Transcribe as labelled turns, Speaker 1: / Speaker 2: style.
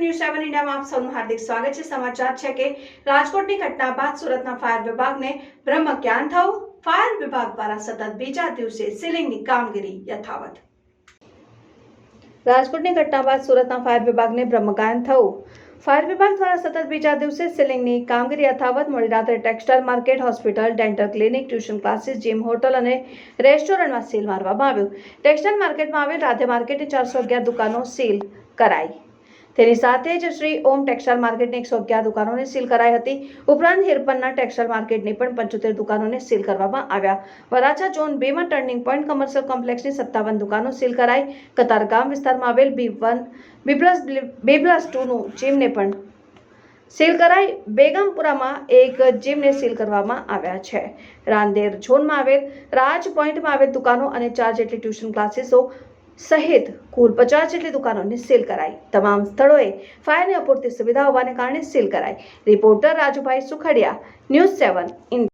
Speaker 1: સૌનું હાર્દિક સ્વાગત સમાચાર છે કે રાજકોટની ઘટના બાદ સુરતના ફાયર વિભાગને બ્રહ્મ જ્ઞાન થયું ફાયર વિભાગ દ્વારા સતત બીજા દિવસે સીલિંગની કામગીરી યથાવત. રાજકોટની ઘટના બાદ સુરતના ફાયર વિભાગને બ્રહ્મગાન થયું ફાયર વિભાગ દ્વારા સતત બીજા દિવસે સિલિંગની કામગીરી યથાવત. મોડી રાત્રે textile market, hospital, dental clinic, tuition classes, gym, hotel અને રેસ્ટોરન્ટમાં સીલ મારવામાં આવ્યું. ટેક્સટાઇલ માર્કેટમાં આવેલ રાધે માર્કેટની ચારસો અગિયાર દુકાનો સીલ કરાઈ. તેની સાથે જ શ્રી ઓમ ટેક્સટાઇલ માર્કેટની એકસો અગિયાર દુકાનોને સીલ કરાઈ હતી. ઉપરાંત હિરપનના ટેક્સટાઇલ માર્કેટની પણ પંચોતેર દુકાનોને સીલ કરવામાં આવ્યા. વરાછા ઝોન બેમાં ટર્નિંગ પોઈન્ટ કમર્શિયલ કોમ્પ્લેક્ષની સત્તાવન દુકાનો સીલ કરાઈ. કતારગામ વિસ્તારમાં આવેલ B one, B plus B plus ટુનું જીમને પણ સીલ કરાઈ. બેગમપુરામાં એક જીમને સીલ કરવામાં આવ્યા છે. રાંદેર ઝોનમાં આવેલ, રાજ પોઈન્ટમાં આવેલ દુકાનો અને ચાર જેટલી ટ્યુશન ક્લાસીસો સહિત કુલ પચાસ જેટલી દુકાનોને સીલ કરાઈ. તમામ સ્થળોએ ફાયરની અપૂરતી સુવિધા હોવાને કારણે સીલ કરાઈ. Reporter Rajubhai Sukhadia, news seven India